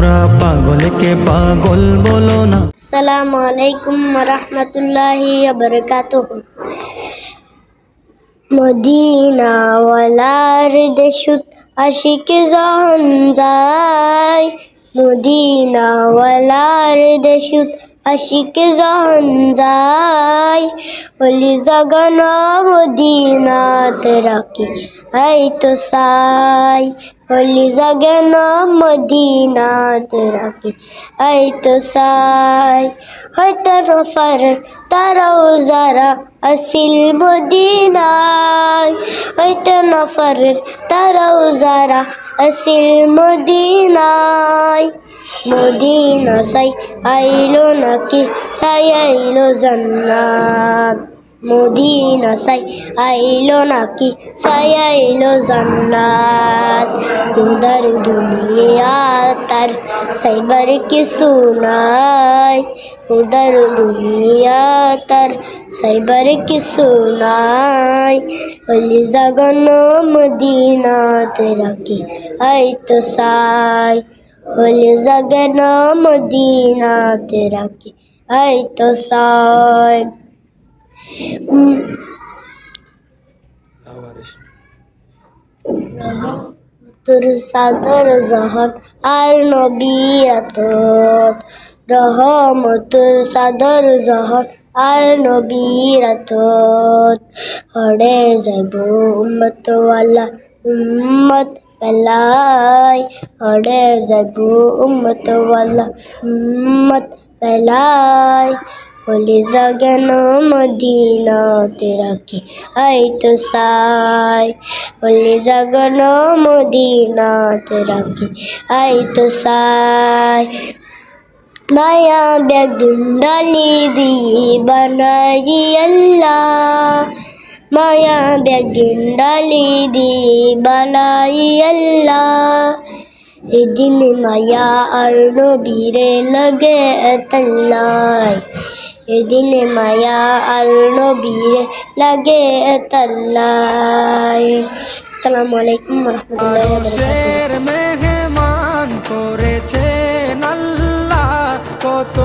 তোমরা পাগলকে পাগল বলো না। সালাম আলাইকুম রহমতুল্লাহি বরকাত মদিনাওয়ালার দেশুত আশিক যখন যায়। মদিনাওয়ালার দেশুত আশিক যখন হলি জগন মদিনাত রাখি এই তো সাই। হলি জগন মদিনাত রাখি এই তো সাই। হয়তো নফর তারাও যারা আসিল মদিনায়, হয়তো নফর তারাও যারা আসিল মদিনায়। মদিনা সাই আইলো নাকি সাই আইলো জান্নাত মদিনা সাই আইলো নাকি সাই আইলো জান্নাত উদার দুনিয়া তার সাইবার কি সুনাই উদার দুনিয়া তার সাইবার কি সুনাই হলি জাগন মদিনাতে রাখি আই তো সাই হলি জাগন মদিনাতে রাখি আই তো সাই উম, তোর সাদর জহর আর নবীরাত রহমতুর সাদর জহর আর নবীরাত হড়ে যাব উম্মত ওয়ালা উম্মত ফেলাই হড়ে যাব উম্মত ওয়ালা উম্মত ফেলাই হলি জাগান মদিনাতে রাখি আই তো সাই হলি জাগান মদিনাতে রাখি আই তো সাই মায়া বেগুন ডালি দিয়ে বানাই আল্লাহ মায়া বেগুন ডালি দিয়ে বানাই আল্লাহ এদিন মায়া আর নবীরে লাগে তাল্লাই এদিন মায়া আর নবীরে লাগে তাল্লাই আসসালামু আলাইকুম রহমতুল্লাহ মেহমান করেছেন আল্লাহ কত